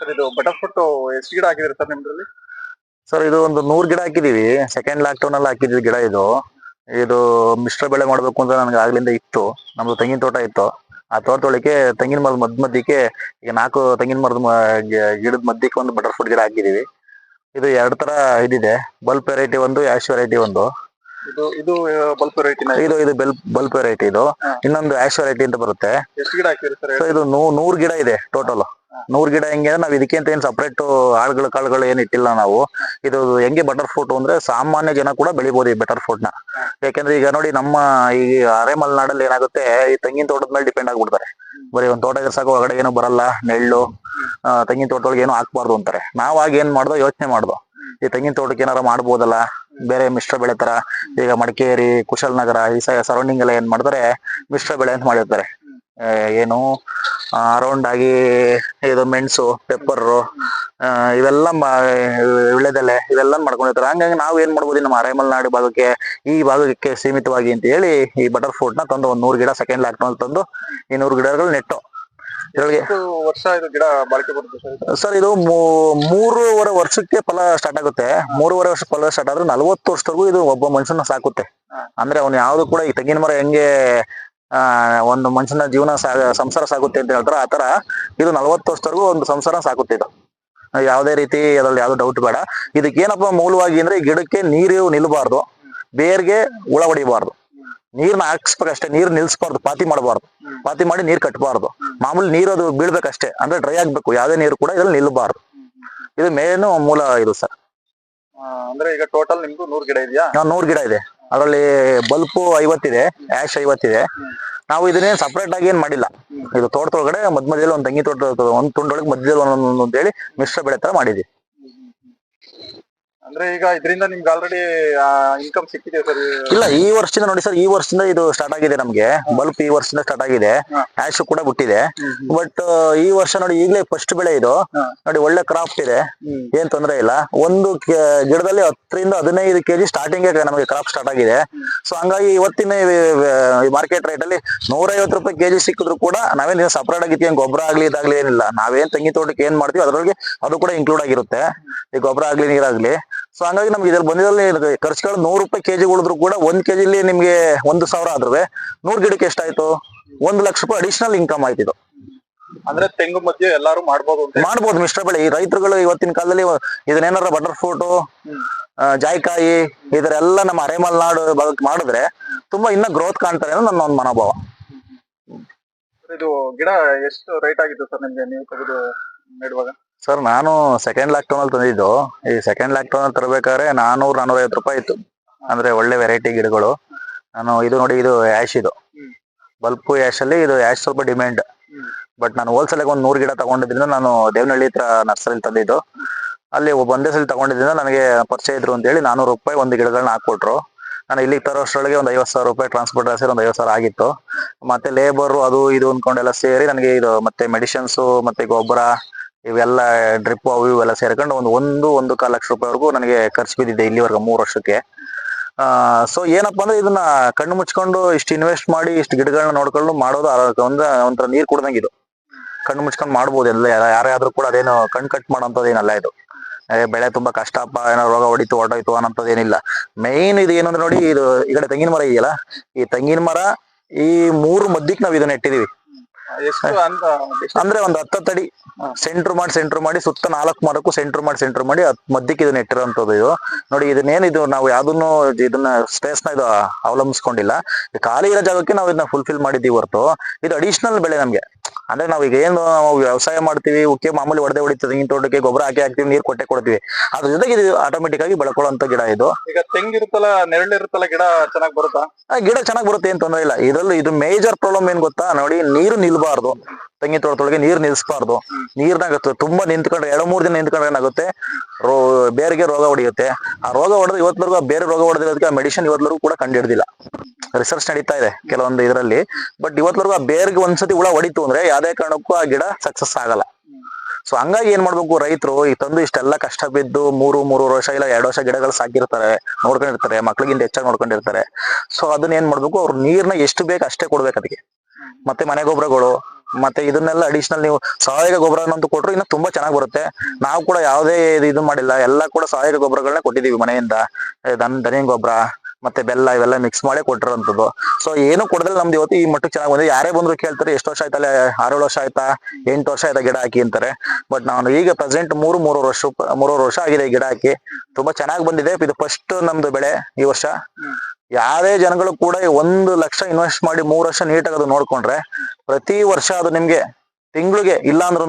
Sir ಇದು butter fruit ಎಷ್ಟು ಗಿಡ ಹಾಕಿದ್ರಿ ಸರ್ ನಿಮ್ದ್ರಲ್ಲಿ? ಸರ್ ಇದು ಒಂದು ನೂರ್ ಗಿಡ ಹಾಕಿದೀವಿ ಸೆಕೆಂಡ್ ಲಾಕ್ ಡೌನ್ ಅಲ್ಲಿ ಹಾಕಿದ್ವಿ ಗಿಡ ಇದು. ಇದು ಮಿಶ್ರ ಬೆಳೆ ಮಾಡಬೇಕು ಅಂತ ನನಗೆ ಆಗ್ಲಿಂದ ಇತ್ತು. ನಮ್ದು ತೆಂಗಿನ ತೋಟ ಇತ್ತು. ಆ ತೋಟದೊಳಗೆ ತೆಂಗಿನ ಮರದ ಮದ್ ಮಧ್ಯಕ್ಕೆ ಈಗ ನಾಲ್ಕು ತೆಂಗಿನ ಮರದ ಗಿಡದ ಮಧ್ಯಕ್ಕೆ ಒಂದು ಬಟರ್ ಫ್ರೂಟ್ ಗಿಡ ಹಾಕಿದೀವಿ ಇದು ಎರಡ್ ತರ ಇದಿದೆ. ಬಲ್ಬ್ ವೆರೈಟಿ ಒಂದು ಆಶ್ ವೆರೈಟಿ ಒಂದು. ಇದು ಇದು ಬಲ್ಬ್ ವೆರೈಟಿ ಇದು ಇದು ಬೆಲ್ ಬಲ್ಬ್ ವೆರೈಟಿ ಇದು. ಇನ್ನೊಂದು ಆಶ್ ವೆರೈಟಿ ಅಂತ ಬರುತ್ತೆ. ಎಷ್ಟು ಗಿಡ ಹಾಕಿದ್ರಿ ಸರ್ ಇದು ನೂ ನೂರ್ ಗಿಡ ಇದೆ ಟೋಟಲ್ ನೂರ್ ಗಿಡ ಹೆಂಗೆ ಅಂದ್ರೆ ನಾವ್ ಇದಕ್ಕೆ ಅಂತ ಏನ್ ಸಪರೇಟ್ ಆಳ್ಗಳು ಕಾಳುಗಳು ಏನ್ ಇಟ್ಟಿಲ್ಲ ನಾವು. ಇದು ಹೆಂಗೆ ಬಟರ್ ಫ್ರೂಟ್ ಅಂದ್ರೆ ಸಾಮಾನ್ಯ ಜನ ಕೂಡ ಬೆಳಿಬಹುದು ಈ ಬಟರ್ ಫ್ರೂಟ್ನ. ಯಾಕಂದ್ರೆ ಈಗ ನೋಡಿ ನಮ್ಮ ಈ ಅರೆ ಮಲೆನಾಡಲ್ಲಿ ಏನಾಗುತ್ತೆ, ಈ ತೆಂಗಿನ ತೋಟದ ಮೇಲೆ ಡಿಪೆಂಡ್ ಆಗ್ಬಿಡ್ತಾರೆ. ಬರೀ ಒಂದ್ ತೋಟ ಇದ್ರೆ ಸಾಕು, ಹೊರಗಡೆ ಏನು ಬರಲ್ಲ ನೆಳ್ಳು ತೆಂಗಿನ ತೋಟದೊಳಗೆ ಏನು ಹಾಕ್ಬಾರ್ದು ಅಂತಾರೆ. ನಾವ್ ಆಗ ಏನ್ ಮಾಡ್ದೋ ಯೋಚನೆ ಮಾಡ್ದೋ. ಈ ತೆಂಗಿನ ತೋಟಕ್ಕೆ ಏನಾರ ಮಾಡ್ಬೋದಲ್ಲ, ಬೇರೆ ಮಿಶ್ರ ಬೆಳೆ ತರ, ಈಗ ಮಡಿಕೇರಿ ಕುಶಾಲನಗರ ಈ ಸರೌಂಡಿಂಗ್ ಎಲ್ಲ ಏನ್ ಮಾಡ್ತಾರೆ, ಮಿಶ್ರ ಬೆಳೆ ಅಂತ ಮಾಡಿರ್ತಾರೆ. ಏನು ಅರೌಂಡ್ ಆಗಿ ಇದು ಮೆಣಸು ಪೆಪ್ಪರು ಇವೆಲ್ಲ ವಿಳೆದೆಲೆ ವಿಳ್ಯದೆಲೆ ಇವೆಲ್ಲ ಮಾಡ್ಕೊಂಡಿರ್ತಾರೆ. ಹಂಗಾಗಿ ನಾವು ಏನ್ ಮಾಡ್ಬೋದು ನಮ್ಮ ಅರೇಮಲ್ನಾಡು ಭಾಗಕ್ಕೆ ಈ ಭಾಗಕ್ಕೆ ಸೀಮಿತವಾಗಿ ಅಂತ ಹೇಳಿ ಈ ಬಟರ್ ಫ್ರೂಟ್ನ ತಂದು ಒಂದ್ ನೂರು ಗಿಡ ಸೆಕೆಂಡ್ ಲಾಕ್ ತಂದು ಈ ನೂರು ಗಿಡಗಳು ನೆಟ್ಟು. ವರ್ಷ ಇದು ಗಿಡ ಬಾಳಿಕೆ ಬರುತ್ತೆ ಸರ್ ಇದು? ಮೂರುವರೆ ವರ್ಷಕ್ಕೆ ಫಲ ಸ್ಟಾರ್ಟ್ ಆಗುತ್ತೆ. ಮೂರುವರೆ ವರ್ಷ ಫಲ ಸ್ಟಾರ್ಟ್ ಆದ್ರೆ ನಲ್ವತ್ತು ವರ್ಷದವರೆಗೂ ಇದು ಒಬ್ಬ ಮನುಷ್ಯನ ಸಾಕುತ್ತೆ. ಅಂದ್ರೆ ಅವ್ನು ಯಾವ್ದು ಕೂಡ ಈ ತೆಂಗಿನ ಮರ ಹೆಂಗೆ ಆ ಒಂದು ಮನುಷ್ಯನ ಜೀವನ ಸಂಸಾರ ಸಾಗುತ್ತೆ ಅಂತ ಹೇಳ್ತಾರ ಆತರ ಇದು ನಲವತ್ತು ವರ್ಷದವರೆಗೂ ಒಂದು ಸಂಸಾರ ಸಾಕುತ್ತೆ ಇದು. ಯಾವುದೇ ರೀತಿ ಅದ್ರಲ್ಲಿ ಯಾವ್ದು ಡೌಟ್ ಬೇಡ. ಇದಕ್ಕೆ ಏನಪ್ಪ ಮೂಲವಾಗಿ ಅಂದ್ರೆ ಗಿಡಕ್ಕೆ ನೀರು ನಿಲ್ಬಾರ್ದು ಬೇರ್ಗೆ ಹುಳ ಹೊಡಿಬಾರ್ದು. ನೀರ್ನ ಹಾಕ್ಸ್ಬೇಕಷ್ಟೇ ನೀರ್ ನಿಲ್ಸ್ಬಾರ್ದು. ಪಾತಿ ಮಾಡಬಾರ್ದು. ಪಾತಿ ಮಾಡಿ ನೀರ್ ಕಟ್ಟಬಾರ್ದು ಮಾಮೂಲಿ ನೀರು ಅದು ಬೀಳ್ಬೇಕಷ್ಟೇ. ಅಂದ್ರೆ ಡ್ರೈ ಆಗ್ಬೇಕು. ಯಾವ್ದೇ ನೀರು ಕೂಡ ಇದ್ರಲ್ಲಿ ನಿಲ್ಬಾರ್ದು ಇದು ಮೇನು ಮೂಲ ಇದು ಸರ್. ಅಂದ್ರೆ ಈಗ ಟೋಟಲ್ ನಿಮ್ದು ನೂರ್ ಗಿಡ ಇದೆಯಾ? ನೂರ್ ಗಿಡ ಇದೆ. ಅದರಲ್ಲಿ ಬಲ್ಪು ಐವತ್ತಿದೆ ಆಶ್ ಐವತ್ತಿದೆ. ನಾವು ಇದನ್ನೇನ್ ಸಪ್ರೇಟ್ ಆಗಿ ಏನ್ ಮಾಡಿಲ್ಲ. ಇದು ತೋಟದೊಳಗಡೆ ಮಧ್ಯ ಮಧ್ಯದಲ್ಲಿ ಒಂದು ತಂಗಿ ತೋಟ ಒಂದ್ ತುಂಡೊಳಗೆ ಮಧ್ಯದಲ್ಲಿ ಒಂದೊಂದು ಹೇಳಿ ಮಿಶ್ರ ಬೆಳೆ ತರ ಮಾಡಿದ್ವಿ. ಅಂದ್ರೆ ಈಗ ಇದರಿಂದ ನಿಮ್ಗೆ ಆಲ್ರೆಡಿ ಇನ್ಕಮ್ ಸಿಕ್ಕಿದೆ ಸರ್ ಇಲ್ಲ ಈ ವರ್ಷದಿಂದ ನೋಡಿ ಸರ್ ಈ ವರ್ಷದಿಂದ ಇದು ಸ್ಟಾರ್ಟ್ ಆಗಿದೆ ನಮ್ಗೆ. ಬಲ್ಪ್ ಈ ವರ್ಷದಿಂದ ಸ್ಟಾರ್ಟ್ ಆಗಿದೆ. ಆಶ್ ಕೂಡ ಬಿಟ್ಟಿದೆ. ಬಟ್ ಈ ವರ್ಷ ನೋಡಿ ಈಗಲೇ ಫಸ್ಟ್ ಬೆಳೆ ಇದು. ನೋಡಿ ಒಳ್ಳೆ ಕ್ರಾಫ್ಟ್ ಇದೆ. ಏನ್ ತೊಂದರೆ ಇಲ್ಲ. ಒಂದು ಗಿಡದಲ್ಲಿ ಹತ್ತರಿಂದ ಹದಿನೈದು ಕೆಜಿ ಸ್ಟಾರ್ಟಿಂಗ್ ನಮಗೆ ಕ್ರಾಪ್ ಸ್ಟಾರ್ಟ್ ಆಗಿದೆ. ಸೊ ಹಂಗಾಗಿ ಇವತ್ತಿನ ಮಾರ್ಕೆಟ್ ರೇಟ್ ಅಲ್ಲಿ ನೂರೈವತ್ತು ರೂಪಾಯಿ ಕೆಜಿ ಸಿಕ್ಕಿದ್ರು ಕೂಡ ನಾವೇನ್ ಸಪರೇಟ್ ಆಗಿ ಏನ್ ಗೊಬ್ಬರ ಆಗ್ಲಿ ಇದಾಗ್ಲಿ ಏನಿಲ್ಲ. ನಾವೇನ್ ತಂಗಿ ತೋಟಕ್ಕೆ ಏನ್ ಮಾಡ್ತೀವಿ ಅದ್ರೊಳಗೆ ಅದು ಕೂಡ ಇನ್ಕ್ಲೂಡ್ ಆಗಿರುತ್ತೆ. ಈ ಗೊಬ್ಬರ ಆಗ್ಲಿ ನೀರಾಗ್ಲಿ. ಸೊ ಹಂಗಾಗಿ ನಮ್ಗೆ ಇದ್ರಲ್ಲಿ ಬಂದಿದ್ದಲ್ಲಿ ಖರ್ಚುಗಳು ನೂರು ರೂಪಾಯಿ ಕೆಜಿ ಉಳಿದ್ರು ಕೂಡ ಒಂದ್ ಕೆಜಿಲಿ ನಿಮ್ಗೆ ಒಂದು ಸಾವಿರ ಆದ್ರೆ ನೂರ್ ಗಿಡಕ್ಕೆ ಎಷ್ಟಾಯ್ತು? ಒಂದು ಲಕ್ಷ ರೂಪಾಯಿ ಅಡಿಷನಲ್ ಇನ್ಕಮ್ ಆಯ್ತು ಇದು. ಅಂದ್ರೆ ತೆಂಗು ಮಧ್ಯೆ ಎಲ್ಲಾರು ಮಾಡ್ಬೋದು ಅಂತ ಮಾಡ್ಬೋದು ಮಿಶ್ರ ಬೆಳೆ ಈ ರೈತರುಗಳು ಇವತ್ತಿನ ಕಾಲದಲ್ಲಿ ಇದನ್ನೇನಾರ ಬಟರ್ ಫ್ರೂಟು ಜಾಯ್ಕಾಯಿ ಇದರೆಲ್ಲ ನಮ್ಮ ಅರೆಮಲ್ನಾಡು ಮಾಡಿದ್ರೆ ತುಂಬಾ ಇನ್ನ ಗ್ರೋತ್ ಕಾಣ್ತಾರೆ ಅನ್ನೋ ನನ್ನ ಒಂದು ಮನೋಭಾವ. ಇದು ಗಿಡ ಎಷ್ಟು ರೇಟ್ ಆಗಿತ್ತು ಸರ್ ನಿಮ್ಗೆ ನೀವು ತೆಗೆದು ನೆಡುವಾಗ ಸರ್ ನಾನು ಸೆಕೆಂಡ್ ಲಾಕ್ ಅಲ್ಲಿ ತಂದಿದ್ದು. ಈ ಸೆಕೆಂಡ್ ಲಾಕ್ ಅಲ್ಲಿ ತರಬೇಕಾದ್ರೆ ನಾನೂರ್ ನಾನೂರೈವತ್ತು ರೂಪಾಯಿ ಇತ್ತು. ಅಂದ್ರೆ ಒಳ್ಳೆ ವೆರೈಟಿ ಗಿಡಗಳು. ನಾನು ಇದು ನೋಡಿ ಇದು ಆಶ್ ಇದು. ಬಲ್ಪ್ ಆಶ್ ಅಲ್ಲಿ ಇದು ಆಶ್ ಸ್ವಲ್ಪ ಡಿಮ್ಯಾಂಡ್ ಬಟ್ ನಾನು ಹೋಲ್ಸೇಲ್ ಒಂದು ನೂರು ಗಿಡ ತಗೊಂಡಿದ್ರಿಂದ ನಾನು ದೇವನಹಳ್ಳಿ ಹತ್ರ ನರ್ಸರಿ ತಂದಿದ್ದು. ಅಲ್ಲಿ ಒಬ್ಬ ಒಂದೇ ಸಲ ತಗೊಂಡಿದ್ರಿಂದ ನನಗೆ ಪರಿಚಯ ಇದ್ರು ಅಂತ ಹೇಳಿ ನಾನೂರು ರೂಪಾಯಿ ಒಂದು ಗಿಡಗಳನ್ನ ಹಾಕೊಟ್ರು ನಾನು ಇಲ್ಲಿಗೆ ತರೋಷ್ಟರೊಳಗೆ ಒಂದು ಐವತ್ತು ಸಾವಿರ ರೂಪಾಯಿ ಟ್ರಾನ್ಸ್ಪೋರ್ಟ್ ಸೇರಿ ಒಂದು ಐವತ್ತು ಸಾವಿರ ಆಗಿತ್ತು. ಮತ್ತೆ ಲೇಬರ್ ಅದು ಇದು ಅನ್ಕೊಂಡೆಲ್ಲ ಸೇರಿ ನನಗೆ ಇದು ಮತ್ತೆ ಮೆಡಿಸಿನ್ಸು ಮತ್ತೆ ಗೊಬ್ಬರ ಇವೆಲ್ಲ ಡ್ರಿಪ್ ಅವು ಇವೆಲ್ಲ ಸೇರ್ಕೊಂಡು ಒಂದು ಒಂದು ಒಂದು ಕಾಲು ಲಕ್ಷ ರೂಪಾಯಿವರೆಗೂ ನನಗೆ ಖರ್ಚು ಬಿದ್ದಿದೆ ಇಲ್ಲಿವರೆಗೂ ಮೂರು ವರ್ಷಕ್ಕೆ. ಸೊ ಏನಪ್ಪ ಅಂದ್ರೆ ಇದನ್ನ ಕಣ್ಣು ಮುಚ್ಕೊಂಡು ಇಷ್ಟು ಇನ್ವೆಸ್ಟ್ ಮಾಡಿ ಇಷ್ಟು ಗಿಡಗಳನ್ನ ನೋಡ್ಕೊಂಡು ಮಾಡೋದು ಆ- ಒಂದ ಒಂಥರ ನೀರ್ ಕುಡ್ದಂಗೆ ಇದು. ಕಣ್ಣು ಮುಚ್ಕೊಂಡು ಮಾಡ್ಬೋದು ಎಲ್ಲ, ಯಾರ- ಆದ್ರೂ ಕೂಡ ಅದೇನು ಕಣ್ ಕಟ್ ಮಾಡೋಂಥದ್ದೇನಲ್ಲ ಇದು. ಬೆಳೆ ತುಂಬಾ ಕಷ್ಟಪ್ಪ ಏನೋ ರೋಗ ಹೊಡಿತು ಹೊಡೋಯ್ತು ಅನ್ನೋಂಥದ್ದೇನಿಲ್ಲ. ಮೈನ್ ಇದು ಏನಂದ್ರೆ ನೋಡಿ, ಇದು ಈ ಕಡೆ ತೆಂಗಿನ ಮರ ಇದೆಯಲ್ಲ, ಈ ತೆಂಗಿನ ಮರ ಈ ಮೂರು ಮಧ್ಯಕ್ಕೆ ನಾವು ಇದನ್ನ ಇಟ್ಟಿದೀವಿ ಅಂದ್ರೆ ಒಂದು ಹತ್ತಡಿ ಸೆಂಟ್ರ್ ಮಾಡಿ ಸೆಂಟ್ರ್ ಮಾಡಿ ಸುತ್ತ ನಾಲ್ಕು ಮರಕ್ಕೂ ಸೆಂಟ್ರ್ ಮಾಡಿ ಸೆಂಟ್ರ್ ಮಾಡಿ ಮಧ್ಯಕ್ಕೆ ಇದನ್ನ ಇಟ್ಟಿರೋಂಥದ್ದು ಇದು. ನೋಡಿ ಇದನ್ನೇನು ಇದು ನಾವು ಯಾವ್ದನ್ನು ಇದನ್ನ ಸ್ಪೇಸ್ನ ಇದು ಅವಲಂಬಿಸ್ಕೊಂಡಿಲ್ಲ. ಖಾಲಿ ಇರೋ ಜಾಗಕ್ಕೆ ನಾವು ಇದನ್ನ ಫುಲ್ಫಿಲ್ ಮಾಡಿದ್ದೀವಿ ಹೊರತು. ಇದು ಅಡಿಷನಲ್ ಬೆಳೆ ನಮ್ಗೆ. ಅಂದ್ರೆ ನಾವು ಈಗ ಏನು ನಾವು ವ್ಯವಸಾಯ ಮಾಡ್ತೀವಿ ಉಕ್ಕೆ ಮಾಮೂಲಿ ಹೊಡೆದೇ ಹೊಡಿತೀವಿ ತೆಂಗಿನ ತೋಟಕ್ಕೆ ಗೊಬ್ಬರ ಹಾಕಿ ಹಾಕ್ತಿವಿ ನೀರ್ ಕೊಟ್ಟೆ ಕೊಡ್ತೀವಿ. ಅದ್ರ ಜೊತೆಗೆ ಇದು ಆಟೋಮೆಟಿಕ್ ಆಗಿ ಬೆಳ್ಕೊಳ್ಳೋ ಗಿಡ ಇದು. ಈಗ ತೆಂಗಿರುತ್ತಲ್ಲ ನೆರಳಿರುತ್ತಲ್ಲ ಗಿಡ ಚೆನ್ನಾಗಿ ಬರುತ್ತಾ? ಗಿಡ ಚೆನ್ನಾಗಿ ಬರುತ್ತೆ ಏನ್ ತೊಂದರೆ ಇಲ್ಲ. ಇದ್ರಲ್ಲಿ ಇದು ಮೇಜರ್ ಪ್ರಾಬ್ಲಮ್ ಏನ್ ಗೊತ್ತಾ? ನೋಡಿ ನೀರು ನಿಲ್ಬಾರ್ದು ತೆಂಗಿನ ತೋಟದೊಳಗೆ ನೀರ್ ನಿಲ್ಸ್ಬಾರ್ದು. ನೀರ್ನಾಗ ತುಂಬಾ ನಿಂತ್ಕೊಂಡ್ರೆ ಎರಡು, ಮೂರ್ ದಿನ ನಿಂತ್ಕೊಂಡ್ರೆ ಏನಾಗುತ್ತೆ? ರೋ, ಬೇರೆಗೆ ರೋಗ ಹೊಡೆಯುತ್ತೆ. ಆ ರೋಗ ಹೊಡೆದು ಇವತ್ತವರೆಗೂ ಬೇರೆ ರೋಗ ಹೊಡೆದಿರೋದಕ್ಕೆ ಆ ಮೆಡಿಸಿನ್ ಇವತ್ತವರೆಗೂ ಕೂಡ ಕಂಡಿಡ್ದಿಲ್ಲ. ರಿಸರ್ಚ್ ನಡೀತಾ ಇದೆ ಕೆಲವೊಂದು ಇದರಲ್ಲಿ. ಬಟ್ ಇವತ್ತವರೆಗೂ ಆ ಬೇರ್ಗೆ ಒಂದ್ಸತಿ ಹುಳ ಹೊಡಿತು ಅಂದ್ರೆ ಯಾವ್ದೇ ಕಾರಣಕ್ಕೂ ಆ ಗಿಡ ಸಕ್ಸಸ್ ಆಗಲ್ಲ. ಸೊ ಹಂಗಾಗಿ ಏನ್ ಮಾಡ್ಬೇಕು ರೈತರು? ಈ ತಂದು ಇಷ್ಟೆಲ್ಲ ಕಷ್ಟ ಬಿದ್ದು ಮೂರು ಮೂರು ವರ್ಷ ಇಲ್ಲ ಎರಡು ವರ್ಷ ಗಿಡಗಳು ಸಾಕಿರ್ತಾರೆ, ನೋಡ್ಕೊಂಡಿರ್ತಾರೆ, ಮಕ್ಳಿಗಿಂತ ಹೆಚ್ಚಾಗಿ ನೋಡ್ಕೊಂಡಿರ್ತಾರೆ. ಸೊ ಅದನ್ನ ಏನ್ ಮಾಡ್ಬೇಕು? ಅವ್ರು ನೀರ್ನ ಎಷ್ಟು ಬೇಕು ಅಷ್ಟೇ ಕೊಡ್ಬೇಕು ಅದಕ್ಕೆ. ಮತ್ತೆ ಮನೆ ಗೊಬ್ಬರಗಳು, ಮತ್ತೆ ಇದನ್ನೆಲ್ಲ ಅಡಿಷನಲ್ ನೀವು ಸಾವಯವ ಗೊಬ್ಬರ ಅಂತ ಕೊಟ್ರು ಇನ್ನು ತುಂಬಾ ಚೆನ್ನಾಗಿ ಬರುತ್ತೆ. ನಾವು ಕೂಡ ಯಾವುದೇ ಇದು ಮಾಡಿಲ್ಲ, ಎಲ್ಲ ಕೂಡ ಸಾವಯವ ಗೊಬ್ಬರಗಳನ್ನ ಕೊಟ್ಟಿದೀವಿ ಮನೆಯಿಂದ. ದನ್ ದನ ಗೊಬ್ಬರ, ಮತ್ತೆ ಬೆಲ್ಲ ಇವೆಲ್ಲ ಮಿಕ್ಸ್ ಮಾಡಿ ಕೊಟ್ಟಿರೋಂಥದ್ದು. ಸೊ ಏನು ಕೊಡದ್ರೆ ನಮ್ದು ಇವತ್ತು, ಈ ಮಟ್ಟಕ್ಕೆ ಚೆನ್ನಾಗಿ ಬಂದಿದೆ. ಯಾರೇ ಬಂದ್ರು ಕೇಳ್ತಾರೆ, ಎಷ್ಟು ವರ್ಷ ಆಯ್ತಲ್ಲ, ಆರೇಳು ವರ್ಷ ಆಯ್ತಾ, ಎಂಟು ವರ್ಷ ಆಯ್ತಾ ಗಿಡ ಹಾಕಿ ಅಂತಾರೆ. ಬಟ್ ನಾನು ಈಗ ಪ್ರೆಸೆಂಟ್ ಮೂರು ಮೂರು ವರ್ಷ ಮೂರು ವರ್ಷ ಆಗಿದೆ ಗಿಡ ಹಾಕಿ. ತುಂಬಾ ಚೆನ್ನಾಗಿ ಬಂದಿದೆ. ಇದು ಫಸ್ಟ್ ನಮ್ದು ಬೆಳೆ ಈ ವರ್ಷ. ಯಾರೇ ಜನಗಳು ಕೂಡ ಈ ಒಂದು ಲಕ್ಷ ಇನ್ವೆಸ್ಟ್ ಮಾಡಿ ಮೂರು ವರ್ಷ ನೀಟಾಗಿ ಅದು ನೋಡ್ಕೊಂಡ್ರೆ ಪ್ರತಿ ವರ್ಷ ಅದು ನಿಮ್ಗೆ ತಿಂಗಳಿಗೆ ಇಲ್ಲ ಅಂದ್ರೂ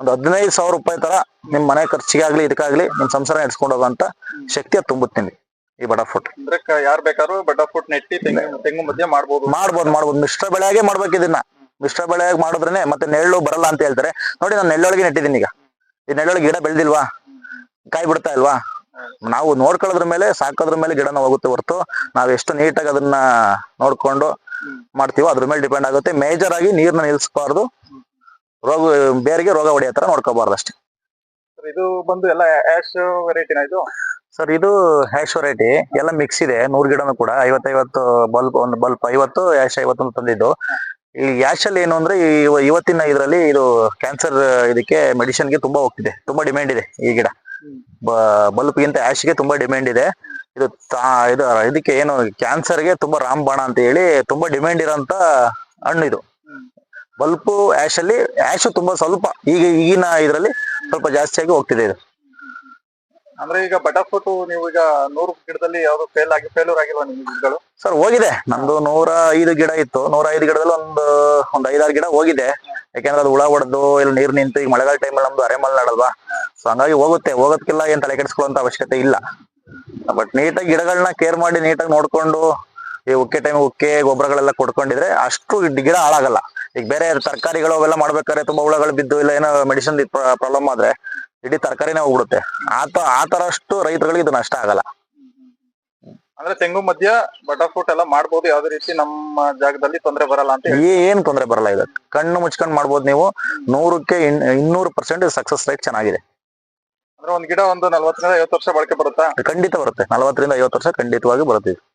ಒಂದು ಹದಿನೈದು ಸಾವಿರ ರೂಪಾಯಿ ತರ ನಿಮ್ ಮನೆ ಖರ್ಚಿಗಾಗ್ಲಿ ಇದಕ್ಕಾಗ್ಲಿ ನಿಮ್ ಸಂಸಾರ ನಡೆಸ್ಕೊಂಡು ಹೋಗುವಂತ ಶಕ್ತಿ ಅದು ತುಂಬುತ್ತೆ ನಿಮ್ಗೆ ಈ ಬಟರ್ ಫುಟ್. ಅಂದ್ರೆ ಯಾರು ಬೇಕಾದ್ರೂ ಬಟರ್ ಫ್ರೂಟ್ ನೆಟ್ಟಿ ತೆಂಗು ತೆಂಗು ಮಧ್ಯೆ ಮಾಡ್ಬೋದು. ಮಾಡ್ಬೋದು ಮಾಡ್ಬೋದು. ಮಿಶ್ರ ಬೆಳೆಯಾಗೆ ಮಾಡ್ಬೇಕು ಇದನ್ನ. ಮಿಶ್ರ ಬೆಳೆಯಾಗಿ ಮಾಡಿದ್ರೆ ಮತ್ತೆ ನೆರಳು ಬರಲ್ಲ ಅಂತ ಹೇಳ್ತಾರೆ. ನೋಡಿ ನಾನು ನೆಳ್ಳೊಳಗೆ ನೆಟ್ಟಿದ್ದೀನಿ ಈಗ. ಈ ನೆಳ್ಳೊಳಗೆ ಗಿಡ ಬೆಳೆದಿಲ್ವಾ? ಕಾಯಿ ಬಿಡ್ತಾ ಇಲ್ವಾ? ನಾವು ನೋಡ್ಕೊಳ್ಳೋದ್ರ ಮೇಲೆ ಸಾಕೋದ್ರ ಮೇಲೆ ಗಿಡನ ಹೋಗುತ್ತೆ ಹೊರತು. ನಾವ್ ಎಷ್ಟು ನೀಟಾಗಿ ಅದನ್ನ ನೋಡ್ಕೊಂಡು ಮಾಡ್ತೀವೋ ಅದ್ರ ಮೇಲೆ ಡಿಪೆಂಡ್ ಆಗುತ್ತೆ. ಮೇಜರ್ ಆಗಿ ನೀರ್ನ ನಿಲ್ಸ್ಬಾರ್ದು. ರೋಗ ಬೇರೆಗೆ ರೋಗ ಹೊಡೆಯೋ ತರ ನೋಡ್ಕೋಬಾರ್ದು ಅಷ್ಟೇ. ಇದು ಬಂದು ಎಲ್ಲ ಆಶ್ ವೆರೈಟಿನ ಇದು? ಸರ್ ಇದು ಹ್ಯಾಶ್ ವೆರೈಟಿ ಎಲ್ಲ ಮಿಕ್ಸ್ ಇದೆ. ನೂರ್ ಗಿಡನೂ ಕೂಡ. ಐವತ್ತೈವತ್ತು ಬಲ್ಬ್ ಒಂದು ಬಲ್ಬ್ ಐವತ್ತು ಹ್ಯಾಶ್ ಐವತ್ತು ತಂದಿದ್ದು. ಈ ಯಾಶ್ ಅಲ್ಲಿ ಏನು ಅಂದ್ರೆ ಇವತ್ತಿನ ಇದರಲ್ಲಿ ಇದು ಕ್ಯಾನ್ಸರ್ ಇದಕ್ಕೆ ಮೆಡಿಸಿನ್ಗೆ ತುಂಬಾ ಹೋಗ್ತಿದೆ. ತುಂಬಾ ಡಿಮ್ಯಾಂಡ್ ಇದೆ ಈ ಗಿಡ. ಬಲ್ಬ್ ಗಿಂತ ಆಶ್ಗೆ ತುಂಬಾ ಡಿಮ್ಯಾಂಡ್ ಇದೆ. ಇದು ಇದು ಇದಕ್ಕೆ ಏನು ಕ್ಯಾನ್ಸರ್ಗೆ ತುಂಬಾ ರಾಮಬಾಣ ಅಂತ ಹೇಳಿ ತುಂಬಾ ಡಿಮ್ಯಾಂಡ್ ಇರೋಂತ ಹಣ್ಣು ಇದು. ಬಲ್ಪ್ ಆಶ್ ಅಲ್ಲಿ ಆಶ್ ತುಂಬಾ ಸ್ವಲ್ಪ ಈಗ ಈಗಿನ ಇದರಲ್ಲಿ ಸ್ವಲ್ಪ ಜಾಸ್ತಿಯಾಗಿ ಹೋಗ್ತಿದೆ ಇದು. ಅಂದ್ರೆ ಈಗ ಬಟರ್ ಫ್ರೂಟ್ ನೀವು ಈಗ ನೂರು ಗಿಡದಲ್ಲಿ ಯಾವ್ದು ಫೇಲ್ ಆಗಿ ಫೇಲ್ಯೂರ್ ಆಗಿಲ್ವಾ ನಿಮ್ ಗಿಡಗಳು? ಸರ್ ಹೋಗಿದೆ. ನಮ್ದು ನೂರ ಐದು ಗಿಡ ಇತ್ತು. ನೂರ ಐದು ಗಿಡದಲ್ಲಿ ಒಂದು ಒಂದ್ ಐದಾರು ಗಿಡ ಹೋಗಿದೆ. ಯಾಕೆಂದ್ರೆ ಅದು ಹುಳ ಹೊಡೆದು, ಇಲ್ಲ ನೀರ್ ನಿಂತು ಈಗ ಮಳೆಗಾಲ ಟೈಮಲ್ಲಿ ನಮ್ದು ಅರೆಮಲ್ ನಡಲ್ವಾ ಸೊ ಹಂಗಾಗಿ ಹೋಗುತ್ತೆ. ಹೋಗೋದಕ್ಕೆಲ್ಲ ಏನ್ ತಲೆ ಕೆಡಿಸ್ಕೊಳ್ಳುವಂತ ಅವಶ್ಯಕತೆ ಇಲ್ಲ. ಬಟ್ ನೀಟಾಗಿ ಗಿಡಗಳನ್ನ ಕೇರ್ ಮಾಡಿ ನೀಟಾಗಿ ನೋಡ್ಕೊಂಡು, ಈ ಉಕ್ಕೆ ಟೈಮ್ ಉಕ್ಕೆ, ಗೊಬ್ಬರಗಳೆಲ್ಲ ಕೊಡ್ಕೊಂಡಿದ್ರೆ ಅಷ್ಟು ಗಿಡ ಹಾಳಾಗಲ್ಲ. ಈಗ ಬೇರೆ ತರಕಾರಿಗಳು ಅವೆಲ್ಲ ಮಾಡ್ಬೇಕಾದ್ರೆ ತುಂಬಾ ಹುಳಗಳು ಬಿದ್ದು ಇಲ್ಲ ಏನೋ ಮೆಡಿಸಿನ್ ಪ್ರಾಬ್ಲಮ್ ಆದ್ರೆ ಇಡೀ ತರಕಾರಿನೇ ಹೋಗ್ಬಿಡುತ್ತೆ. ಆತ ಆ ತರ ಅಷ್ಟು ರೈತರುಗಳಿಗೆ ಇದು ನಷ್ಟ ಆಗಲ್ಲ. ಅಂದ್ರೆ ತೆಂಗು ಮಧ್ಯ ಬಟರ್ ಫ್ರೂಟ್ ಎಲ್ಲ ಮಾಡ್ಬೋದು. ಯಾವ್ದೇ ರೀತಿ ನಮ್ಮ ಜಾಗದಲ್ಲಿ ತೊಂದರೆ ಬರಲ್ಲ ಅಂತ ಏನ್ ತೊಂದರೆ ಬರಲ್ಲ ಇದು ಕಣ್ಣು ಮುಚ್ಕೊಂಡ್ ಮಾಡಬಹುದು ನೀವು. ನೂರಕ್ಕೆ ಇನ್- ಇನ್ನೂರು ಪರ್ಸೆಂಟ್ ಸಕ್ಸಸ್ ರೇಟ್ ಚೆನ್ನಾಗಿದೆ. ಅಂದ್ರೆ ಒಂದ್ ಗಿಡ ಒಂದು ನಲ್ವತ್ತರಿಂದ ಐವತ್ತು ವರ್ಷ ಬಳಕೆ ಬರುತ್ತಾ? ಖಂಡಿತ ಬರುತ್ತೆ. ನಲ್ವತ್ತರಿಂದ ಐವತ್ತು ವರ್ಷ ಖಂಡಿತವಾಗಿ ಬರುತ್ತೆ.